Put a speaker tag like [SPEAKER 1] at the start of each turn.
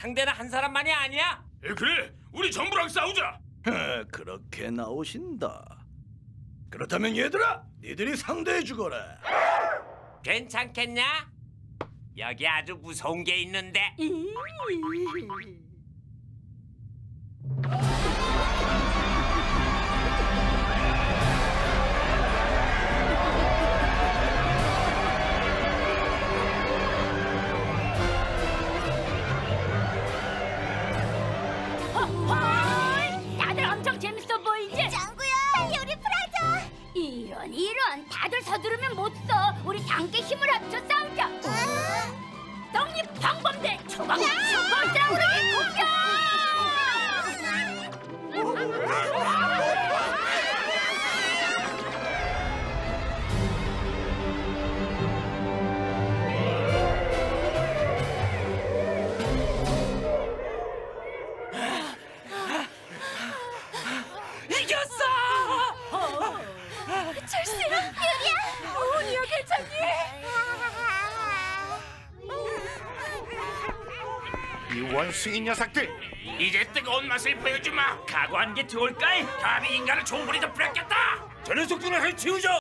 [SPEAKER 1] 상대는 한 사람만이 아니야.
[SPEAKER 2] 에, 그래, 우리 전부랑 싸우자.
[SPEAKER 3] 헤, 그렇게 나오신다. 그렇다면 얘들아, 니들이 상대해 주거라.
[SPEAKER 1] 괜찮겠냐? 여기 아주 무서운 게 있는데.
[SPEAKER 4] 헐! 다들 엄청 재밌어 보이지?
[SPEAKER 5] 짱구야, 빨리 우리 풀어줘.
[SPEAKER 4] 이런 이런 다들 서두르면 못 써. 우리 다 함께 힘을 합쳐 싸우자.
[SPEAKER 1] 이겼어!
[SPEAKER 5] 철수야, 유리야. 오니야 괜찮니?
[SPEAKER 2] 이 원숭이 녀석들, 이제 뜨거운 맛을 보여주마.
[SPEAKER 1] 각오한 게 좋을까? 감히 인간을 총부리도 뺏겼다.
[SPEAKER 2] 저 녀석들을 해치우자.